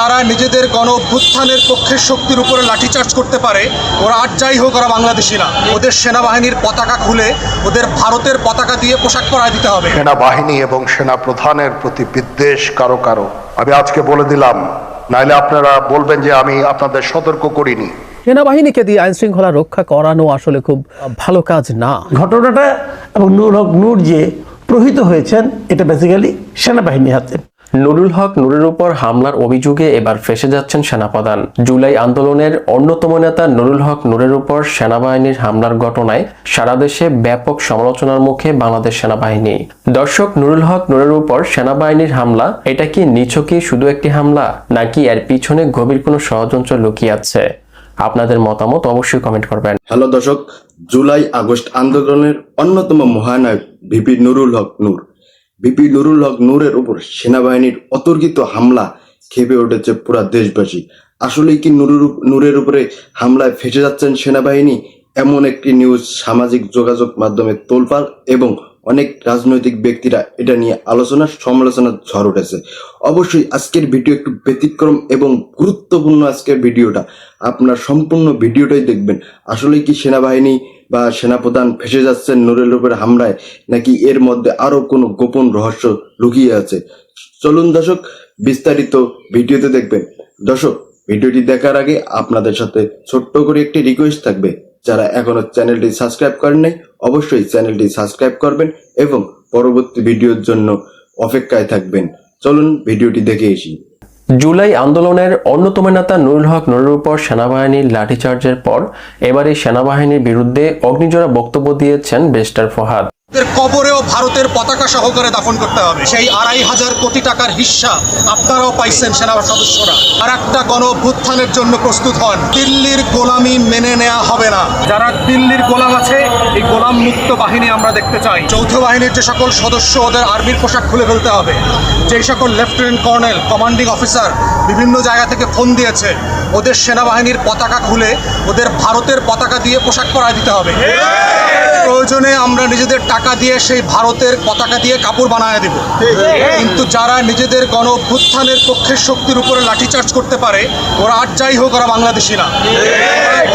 তারা নিজেদের গণ অভ্যুত্থানের পক্ষের শক্তির উপরে লাঠিচার্জ করতে পারে ওরা আর যাই হোক ওরা বাংলাদেশি না ওদের সেনাবাহিনীর পতাকা খুলে ওদের ভারতের পতাকা দিয়ে পোশাক পরায় দিতে হবে। সেনাবাহিনী এবং সেনা প্রধানের প্রতি বিদ্বেষ কারও কারও। আমি আজকে বলে দিলাম নাইলে আপনারা বলবেন যে আমি আপনাদের সতর্ক করিনি। সেনাবাহিনীকে দিয়ে আইন শৃঙ্খলা রক্ষা করানো আসলে খুব ভালো কাজ না। ঘটনাটা এবং নূর হক নূর যে প্রহিত হয়েছেন এটা বেসিক্যালি সেনাবাহিনীর হাতে। নুরুল হক নুরের উপর হামলার অভিযোগে এবার ফেসে যাচ্ছেন সেনাপ্রধান। জুলাই আন্দোলনের অন্যতম নেতা নুরুল হক নুরের উপর সেনাবাহিনীর হামলার ঘটনায় সারা দেশে ব্যাপক সমালোচনার মুখে বাংলাদেশ সেনাবাহিনী। দর্শক, নুরুল হক নুরের উপর সেনাবাহিনীর হামলা, এটা কি নিছকই শুধু একটি হামলা, নাকি এর পিছনে গভীর কোনো ষড়যন্ত্র লুকিয়ে আছে? আপনাদের মতামত অবশ্যই কমেন্ট করবেন। হ্যালো দর্শক, জুলাই আগস্ট আন্দোলনের অন্যতম মহানায়ক ভিপি নুরুল হক নূর। ভিপি নুরুল হক নূরের উপর সেনাবাহিনীর অতর্কিত হামলা খেপে উঠেছে পুরা দেশবাসী। আসলেই কি নুরুর নূরের উপরে হামলায় ফেসে যাচ্ছেন সেনাবাহিনী? এমন একটি নিউজ সামাজিক যোগাযোগ মাধ্যমে তোলপাল এবং অনেক রাজনৈতিক ব্যক্তিরা এটা নিয়ে আলোচনা সমালোচনার ঝড় উঠেছে। অবশ্যই আজকের ভিডিও একটু ব্যতিক্রম এবং গুরুত্বপূর্ণ আজকের ভিডিওটা। আপনার সম্পূর্ণ ভিডিওটাই দেখবেন। আসলে কি সেনাবাহিনী বা সেনাপ্রধান ফেসে যাচ্ছেন নুরের উপরে হামলায়, নাকি এর মধ্যে আরও কোনো গোপন রহস্য লুকিয়ে আছে? চলুন দর্শক, বিস্তারিত ভিডিওতে দেখবেন। দর্শক, ভিডিওটি দেখার আগে আপনাদের সাথে ছোট্ট করে একটি রিকোয়েস্ট থাকবে। যারা এখনও চ্যানেলটি সাবস্ক্রাইব করেন নাই, অবশ্যই চ্যানেলটি সাবস্ক্রাইব করবেন এবং পরবর্তী ভিডিওর জন্য অপেক্ষায় থাকবেন। চলুন ভিডিওটি দেখে এসি জুলাই আন্দোলনের অন্যতম নেতা নুরুল হক নুরুর উপর সেনাবাহিনীর লাঠিচার্জের পর এবারই সেনাবাহিনীর বিরুদ্ধে অগ্নিজোড়া বক্তব্য দিয়েছেন বেস্টার ফহাদ। ওদের কবরেও ভারতের পতাকা সহকারে দাফন করতে হবে। সেই আড়াই হাজার কোটি টাকার হিস্সা আপনারাও পাইছেন সেনা সদস্যরা। আর একটা গণ অভ্যুত্থানের জন্য প্রস্তুত হন। দিল্লির গোলামি মেনে নেওয়া হবে না। যারা দিল্লির গোলাম আছে এই গোলাম মুক্ত বাহিনী আমরা দেখতে চাই। যৌথ বাহিনীর যে সকল সদস্য ওদের আর্মির পোশাক খুলে ফেলতে হবে। যেই সকল লেফটেন্যান্ট কর্নেল কমান্ডিং অফিসার বিভিন্ন জায়গা থেকে ফোন দিয়েছে ওদের সেনাবাহিনীর পতাকা খুলে ওদের ভারতের পতাকা দিয়ে পোশাক পরায় দিতে হবে। প্রয়োজনে আমরা নিজেদের টাকা দিয়ে সেই ভারতের পতাকা দিয়ে কাপড় বানায় দেব। কিন্তু যারা নিজেদের গণ অভ্যুত্থানের পক্ষের শক্তির উপরে লাঠিচার্জ করতে পারে, ওরা আর যাই হোক ওরা বাংলাদেশি না।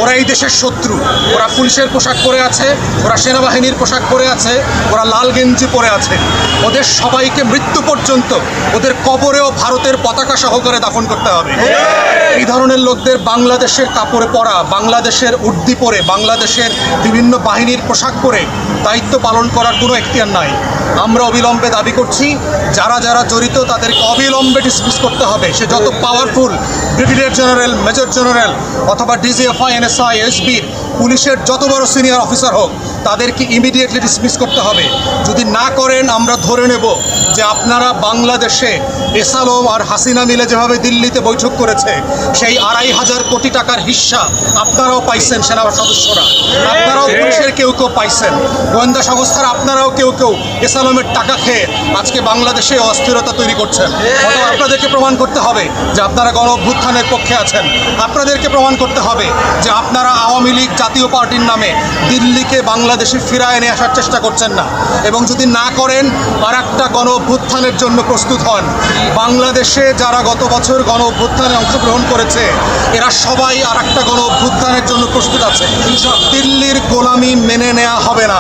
ওরা এই দেশের শত্রু। ওরা পুলিশের পোশাক পরে আছে, ওরা সেনাবাহিনীর পোশাক পরে আছে, ওরা লাল গেঞ্জি পরে আছে। ওদের সবাইকে মৃত্যু পর্যন্ত ওদের কবরেও ভারতের পতাকা সহকারে দাফন করতে হবে। এই ধরনের লোকদের বাংলাদেশের কাপড়ে পরা, বাংলাদেশের উর্দি পরে, বাংলাদেশের বিভিন্ন বাহিনীর পোশাক পরে দায়িত্ব পালন করার কোনো এখতিয়ার নাই। আমরা অবিলম্বে দাবি করছি, যারা যারা জড়িত তাদেরকে অবিলম্বে ডিসমিস করতে হবে। সে যত powerful brigadier general major general অথবা ডিজিএফআই এনএসআই এসবির পুলিশের যত বড় সিনিয়র অফিসার হোক তাদেরকে ইমিডিয়েটলি ডিসমিস করতে হবে। যদি না করেন আমরা ধরে নেব যে আপনারা বাংলাদেশে এসালম আর হাসিনা মিলে যেভাবে দিল্লিতে বৈঠক করেছে সেই আড়াই হাজার কোটি টাকার হিস্সা আপনারাও পাইছেন সেনা সদস্যরা আপনারাও পুলিশের কেউ কেউ পাইছেন। গোয়েন্দা সংস্থার আপনারাও কেউ কেউ এসালমের টাকা খেয়ে আজকে বাংলাদেশে অস্থিরতা তৈরি করছেন। আপনাদেরকে প্রমাণ করতে হবে যে আপনারা গণ অভ্যুত্থানের পক্ষে আছেন। আপনাদেরকে প্রমাণ করতে হবে যে আপনারা আওয়ামী লীগ জাতীয় পার্টির নামে দিল্লিকে বাংলাদেশে ফিরায় নিয়ে আসার চেষ্টা করছেন না। এবং যদি না করেন আর একটা গণ অভ্যুত্থানের জন্য প্রস্তুত হন। বাংলাদেশে যারা গত বছর গণ অভ্যুত্থানে অংশগ্রহণ করেছে, এরা সবাই আর একটা গণ অভ্যুত্থানের জন্য প্রস্তুত আছে। দিল্লির গোলামি মেনে নেওয়া হবে না।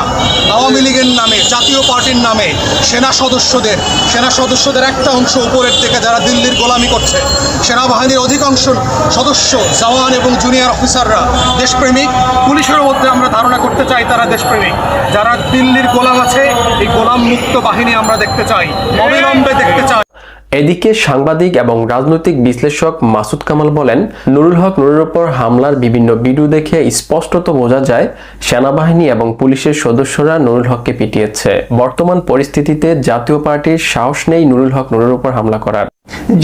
আওয়ামী লীগের নামে, জাতীয় পার্টির নামে সেনা সদস্যদের সেনা সদস্যদের একটা অংশ উপরের থেকে যারা দিল্লির গোলামি করছে, সেনাবাহিনীর অধিকাংশ সদস্য, জওয়ান এবং জুনিয়র অফিসাররা দেশপ্রেমিক। পুলিশের মধ্যে আমরা ধারণা করতে চাই, তারা দেশপ্রেমিক যারা দিল্লির গোলাম আছে, এই গোলাম মুক্ত বাহিনী আমরা দেখতে চাই, অবিলম্বে দেখতে চাই। এদিকে সাংবাদিক এবং রাজনৈতিক বিশ্লেষক মাসুদ কামাল বলেন, নুরুল হক নুরের উপর হামলার বিভিন্ন ভিডিও দেখে স্পষ্টত বোঝা যায়, সেনাবাহিনী এবং পুলিশের সদস্যরা নুরুল হককে পিটিয়েছে। বর্তমান পরিস্থিতিতে জাতীয় পার্টির সাহস নেই নুরুল হক নুরের উপর হামলা করার।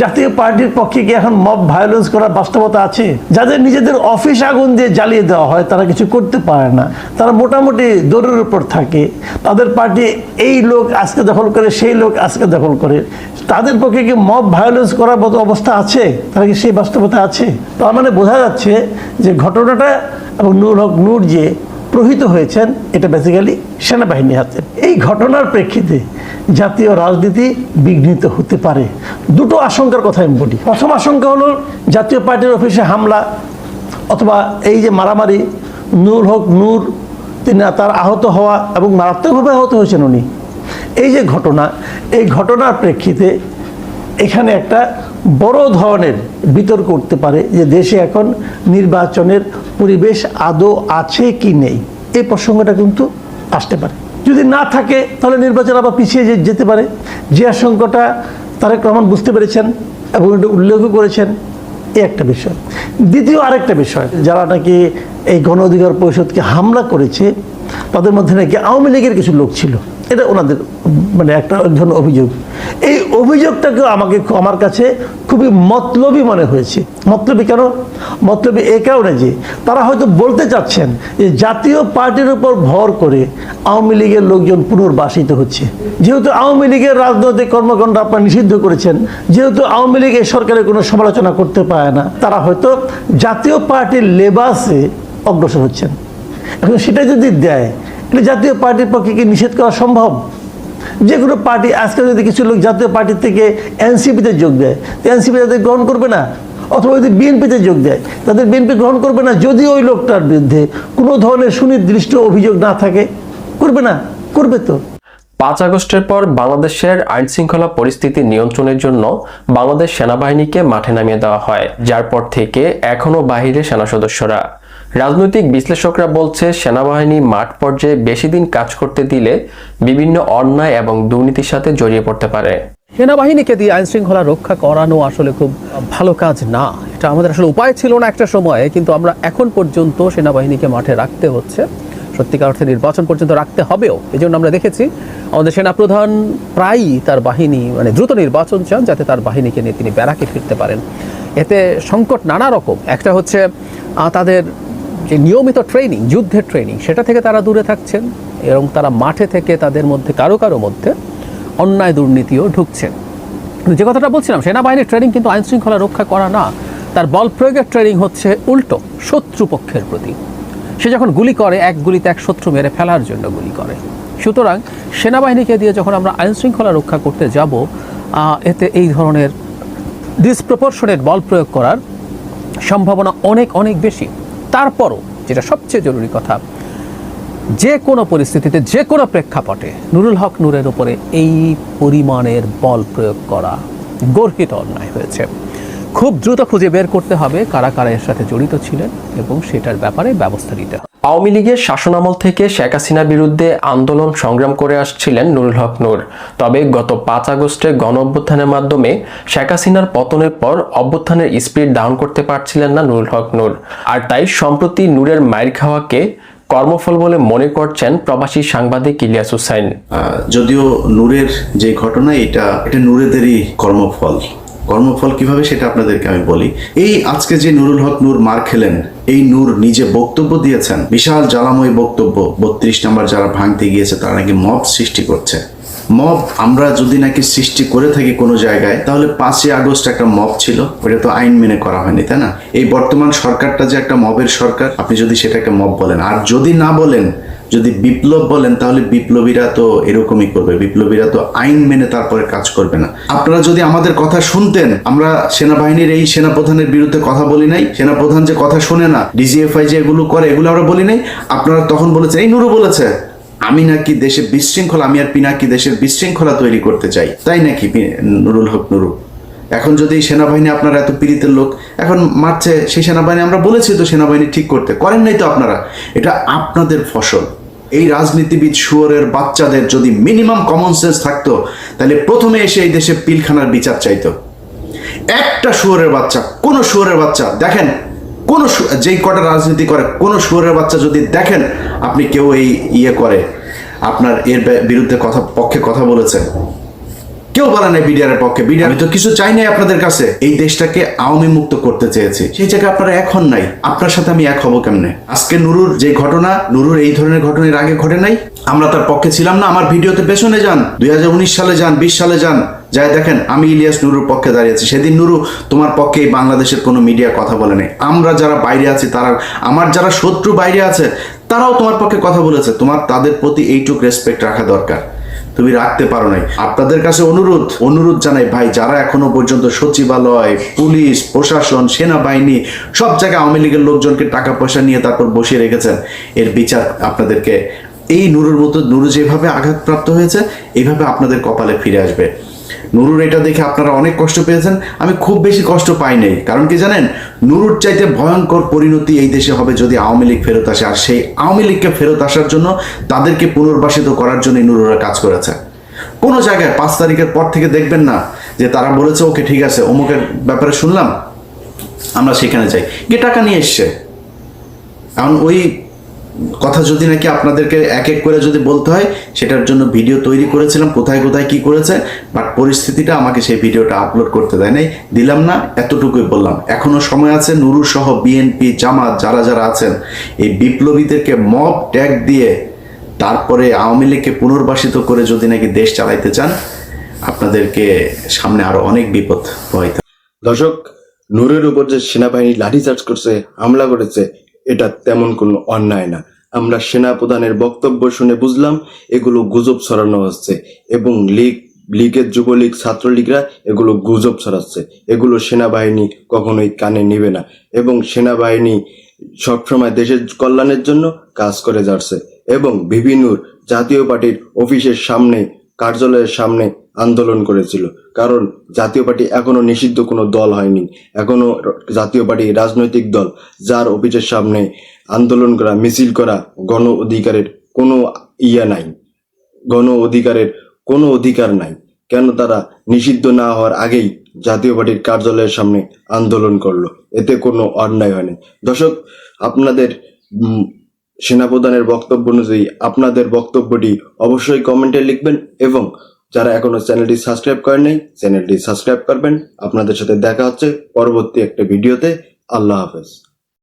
জাতীয় পার্টির পক্ষে কি এখন মব ভায়োলেন্স করার বাস্তবতা আছে? যাদের নিজেদের অফিস আগুন দিয়ে জ্বালিয়ে দেওয়া হয়, তারা কিছু করতে পারে না। তারা মোটামুটি দৌড়ের উপর থাকে। তাদের পার্টি এই লোক আজকে দখল করে, সেই লোক আজকে দখল করে। তাদের পক্ষে কি মব ভায়োলেন্স করার মতো অবস্থা আছে? তারা কি সেই বাস্তবতা আছে? তার মানে বোঝা যাচ্ছে যে ঘটনাটা এবং নূর হক নূর যে প্রহিত হয়েছেন, এটা বেসিক্যালি সেনাবাহিনী হাতে। এই ঘটনার প্রেক্ষিতে জাতীয় রাজনীতি বিঘ্নিত হতে পারে। দুটো আশঙ্কার কথা আমি বলি। প্রথম আশঙ্কা হলো, জাতীয় পার্টির অফিসে হামলা অথবা এই যে মারামারি নূর হক নূর, তিনি তার আহত হওয়া এবং মারাত্মকভাবে আহত হয়েছেন উনি। এই যে ঘটনা, এই ঘটনার প্রেক্ষিতে এখানে একটা বড় ধরনের বিতর্ক করতে পারে যে দেশে এখন নির্বাচনের পরিবেশ আদৌ আছে কি নেই। এই প্রসঙ্গটা কিন্তু আসতে পারে। যদি না থাকে, তাহলে নির্বাচন আবার পিছিয়ে যেতে পারে। যে আশঙ্কাটা তারেক রহমান বুঝতে পেরেছেন এবং এটা উল্লেখও করেছেন, এ একটা বিষয়। দ্বিতীয় আরেকটা বিষয়, যারা নাকি এই গণ অধিকার পরিষদকে হামলা করেছে তাদের মধ্যে নাকি আওয়ামী লীগের কিছু লোক ছিল। এটা ওনাদের মানে একটা এক ধরনের অভিযোগ। এই অভিযোগটাকে আমাকে আমার কাছে খুবই মতলবী মনে হয়েছে। মতলবী কেন? মতলবী এই কারণে যে, তারা হয়তো বলতে চাচ্ছেন যে জাতীয় পার্টির উপর ভর করে আওয়ামী লীগের লোকজন পুনর্বাসিত হচ্ছে। যেহেতু আওয়ামী লীগের রাজনৈতিক কর্মকাণ্ড আপনারা নিষিদ্ধ করেছেন, যেহেতু আওয়ামী লীগ এই সরকারের কোনো সমালোচনা করতে পারে না, তারা হয়তো জাতীয় পার্টির লেবাসে অগ্রসর হচ্ছেন। এখন সেটা যদি দেয় এটা জাতীয় পার্টির পক্ষে কি নিষেধ করা সম্ভব? যে কোনো পার্টি আজকে যদি কিছু লোক জাতীয় পার্টি থেকে এনসিপিতে যোগ দেয়, তো এনসিপি তাদের গ্রহণ করবে না? অথবা যদি বিএনপিতে যোগ দেয়, তাদের বিএনপি গ্রহণ করবে না? যদি ওই লোকটার বিরুদ্ধে কোনো ধরনের সুনির্দিষ্ট অভিযোগ না থাকে, করবে না? করবে তো। পাঁচ আগস্টের পর বাংলাদেশের আইন শৃঙ্খলা পরিস্থিতি নিয়ন্ত্রণের জন্য বাংলাদেশ সেনাবাহিনীকে মাঠে নামিয়ে দেওয়া হয়, যার পর থেকে এখনও বাহিরে সেনা সদস্যরা। রাজনৈতিক বিশ্লেষকরা বলছে, সেনাবাহিনী মাঠ পর্যায়ে বেশি দিন কাজ করতে দিলে বিভিন্ন অন্যায় এবং দুর্নীতির সাথে জড়িয়ে পড়তে পারে। সেনাবাহিনীকে দিয়ে আইন শৃঙ্খলা রক্ষা করানো আসলে খুব ভালো কাজ না। এটা আমাদের আসলে উপায় ছিল না একটা সময়ে, কিন্তু আমরা এখন পর্যন্ত সেনাবাহিনীকে মাঠে রাখতে হচ্ছে। সত্যিকার অর্থে নির্বাচন পর্যন্ত রাখতে হবেও এই জন্য আমরা দেখেছি আমাদের সেনাপ্রধান প্রায়ই তার বাহিনী মানে দ্রুত নির্বাচন চান যাতে তার বাহিনীকে নিয়ে তিনি ব্যারাকে ফিরতে পারেন। এতে সংকট নানা রকম। একটা হচ্ছে তাদের যে নিয়মিত ট্রেনিং যুদ্ধের ট্রেনিং সেটা থেকে তারা দূরে থাকছেন এবং তারা মাঠে থেকে তাদের মধ্যে, কারও কারও মধ্যে অন্যায় দুর্নীতিও ঢুকছেন। যে কথাটা বলছিলাম, সেনাবাহিনীর ট্রেনিং কিন্তু আইন শৃঙ্খলা রক্ষা করা না। তার বল প্রয়োগের ট্রেনিং হচ্ছে উল্টো শত্রুপক্ষের প্রতি। সে যখন গুলি করে, এক গুলিতে এক শত্রু মেরে ফেলার জন্য গুলি করে। সুতরাং সেনাবাহিনীকে দিয়ে যখন আমরা আইন শৃঙ্খলা রক্ষা করতে যাব এতে এই ধরনের ডিসপ্রপোর্শনেট বল প্রয়োগ করার সম্ভাবনা অনেক অনেক বেশি। তারপরও যেটা সবচেয়ে জরুরি কথা, যে কোনো পরিস্থিতিতে, যে কোনো প্রেক্ষাপটে নুরুল হক নূরের উপরে এই পরিমাণের বল প্রয়োগ করা গর্হিত অন্যায় হয়েছে। খুব দ্রুত খুঁজে বের করতে হবে কারা কারা এর সাথে জড়িত ছিলেন এবং সেটার ব্যাপারে ব্যবস্থা নিতে হবে। আওয়ামী লীগের শাসনামল থেকে শেখ হাসিনার বিরুদ্ধে আন্দোলন সংগ্রাম করে আসছিলেন নুরুল হক নূর। তবে গত পাঁচ আগস্টে গণ অভ্যুত্থানের মাধ্যমে শেখ হাসিনার পতনের পর অভ্যুত্থানের স্পিড ডাউন করতে পারছিলেন না নুরুল হক নূর। আর তাই সম্প্রতি নূরের মায়ের খাওয়াকে কর্মফল বলে মনে করছেন প্রবাসী সাংবাদিক ইলিয়াস হুসাইন। যদিও নূরের যে ঘটনা, এটা এটা নূরেদেরই কর্মফল। কর্মফল কীভাবে সেটা আপনাদেরকে আমি বলি। এই আজকে যে নুরুল হক নূর মার খেলেন, এই নূর নিজে বক্তব্য দিয়েছেন। বিশাল জ্বালাময় বক্তব্য, বত্রিশ নাম্বার যারা ভাঙতে গিয়েছে, তারা নাকি মব সৃষ্টি করছে। মব আমরা যদি নাকি সৃষ্টি করে থাকি কোনো জায়গায়, তাহলে পাঁচই আগস্ট একটা মব ছিল। ওটা তো আইন মেনে করা হয়নি, তাই না? এই বর্তমান সরকারটা যে একটা মবের সরকার, আপনি যদি সেটাকে মব বলেন। আর যদি না বলেন যদি বিপ্লব বলেন, তাহলে বিপ্লবীরা তো এরকমই করবে। বিপ্লবীরা তো আইন মেনে তারপরে কাজ করবে না। আপনারা যদি আমাদের কথা শুনতেন, আমরা সেনাবাহিনীর এই সেনাপ্রধানের বিরুদ্ধে কথা বলি নাই। সেনাপ্রধান যে কথা শুনে না, ডিজিএফআই যে এগুলো করে, এগুলো আমরা বলি নাই। আপনারা তখন বলেছেন, এই নুরু বলেছে, আমি নাকি দেশে বিশৃঙ্খলা, আমি আর পিনাকি দেশের বিশৃঙ্খলা তৈরি করতে চাই। তাই নাকি নুরুল হক নুরু? এখন যদি সেনাবাহিনী আপনারা এত পীড়িতের লোক, এখন মারছে সেই সেনাবাহিনী, আমরা বলেছি তো সেনাবাহিনী ঠিক করতে। করেন নাই তো আপনারা। এটা আপনাদের ফসল। এই রাজনীতিবিদ শুয়োরের বাচ্চাদের যদি মিনিমাম কমন সেন্স থাকতো, তাহলে প্রথমে এসে এই দেশে পিলখানার বিচার চাইতো। একটা শুয়োরের বাচ্চা, কোন শুয়োরের বাচ্চা, দেখেন, কোন যেই কটা রাজনীতি করে, কোন শুয়োরের বাচ্চা যদি দেখেন, আপনি কেউ এই ইয়ে করে, আপনার এর বিরুদ্ধে কথা, পক্ষে কথা বলেছেন। কেউ বলে নাই বিডিআর পক্ষে। বিডিআর তো কিছু চাই নাই আপনাদের কাছে। এই দেশটাকে আওয়ামী মুক্ত করতে চেয়েছি। সেই জায়গায় আপনারা এখন নাই। আপনার সাথে আমি এক হব কেমনে? আজকে নুরুর যে ঘটনা, নুরুর এই ধরনের ঘটনার আগে ঘটে নাই। আমরা তার পক্ষে ছিলাম না। আমার ভিডিওতে পেছনে যান। দুই হাজার উনিশ সালে যান, বিশ সালে যান। যাই দেখেন, আমি ইলিয়াস নুরুর পক্ষে দাঁড়িয়েছি। সেদিন নুরু তোমার পক্ষে বাংলাদেশের কোনো মিডিয়া কথা বলে নাই। আমরা যারা বাইরে আছি, তারা আমার যারা শত্রু বাইরে আছে, তারাও তোমার পক্ষে কথা বলেছে। তোমার তাদের প্রতি এইটুক রেসপেক্ট রাখা দরকার। তুমি রাখতে পারো নাই। আপনাদের কাছে অনুরোধ অনুরোধ জানাই, ভাই, যারা এখনও পর্যন্ত সচিবালয়, পুলিশ, প্রশাসন, সেনাবাহিনী, সব জায়গায় আওয়ামী লীগের লোকজনকে টাকা পয়সা নিয়ে তারপর বসিয়ে রেখেছেন, এর বিচার আপনাদেরকে, এই নুরুর মতো নুরু যেভাবে আঘাতপ্রাপ্ত হয়েছে, এভাবে আপনাদের কপালে ফিরে আসবে। নুরুর এটা দেখে আপনারা অনেক কষ্ট পেয়েছেন। আমি খুব বেশি কষ্ট পাই নাই। কারণ কি জানেন? নুরুর চাইতে ভয়ঙ্কর পরিণতি এই দেশে হবে যদি আওয়ামী লীগ ফেরত আসে। আর সেই আওয়ামী লীগকে ফেরত আসার জন্য তাদেরকে পুনর্বাসিত করার জন্য নুরুরা কাজ করেছে। কোনো জায়গায় পাঁচ তারিখের পর থেকে দেখবেন না যে তারা বলেছে, ওকে, ঠিক আছে, অমুকের ব্যাপারে শুনলাম, আমরা সেখানে যাই। গিয়ে টাকা নিয়ে এসছে? কারণ ওই কথা যদি নাকি আপনাদেরকে এক এক করে যদি বলতে হয়, সেটার জন্য ভিডিও তৈরি করেছিলাম, কোথায় কোথায় কি করেছে বাট পরিস্থিতিটা আমাকে সেই ভিডিওটা আপলোড করতে দেয় নাই। দিলাম না, এতটুকুই বললাম। এখনও সময় আছে নুরু সহ বিএনপি জামাত, যারা যারা আছেন, এই বিপ্লবীদেরকে মব ট্যাগ দিয়ে তারপরে আওয়ামী লীগকে পুনর্বাসিত করে যদি নাকি দেশ চালাইতে চান, আপনাদেরকে সামনে আরও অনেক বিপদ হয়তো দর্শক, নূরের উপর যে সেনাবাহিনী লাঠিচার্জ করছে, হামলা করেছে এটা তেমন কোনো অন্যায় না। আমরা সেনা প্রধানের বক্তব্য শুনে বুঝলাম, এগুলো গুজব ছড়ানো হচ্ছে এবং লীগ, লীগের যুবলীগ, ছাত্রলীগরা এগুলো গুজব ছড়াচ্ছে। এগুলো সেনাবাহিনী কখনোই কানে নিবে না এবং সেনাবাহিনী সবসময় দেশের কল্যাণের জন্য কাজ করে যাচ্ছে এবং বিভিন্নুর জাতীয় পার্টির অফিসের সামনে, কার্যালয়ের সামনে আন্দোলন করেছিল। কারণ জাতীয় পার্টি এখনও নিষিদ্ধ কোনো দল হয়নি। এখনও জাতীয় পার্টি রাজনৈতিক দল, যার অফিসের সামনে আন্দোলন করা, মিছিল করা গণ অধিকারের কোনো ইয়া নাই। গণ অধিকারের কোনো অধিকার নাই। কেন তারা নিষিদ্ধ না হওয়ার আগেই জাতীয় পার্টির কার্যালয়ের সামনে আন্দোলন করল? এতে কোনো অন্যায় হয়নি। দর্শক, আপনাদের সেনাপ্রধানের বক্তব্য অনুযায়ী আপনাদের বক্তব্যটি অবশ্যই কমেন্টে লিখবেন এবং যারা এখনও চ্যানেলটি সাবস্ক্রাইব করেন চ্যানেলটি সাবস্ক্রাইব করবেন। আপনাদের সাথে দেখা হচ্ছে পরবর্তী একটা ভিডিওতে। আল্লাহ হাফেজ।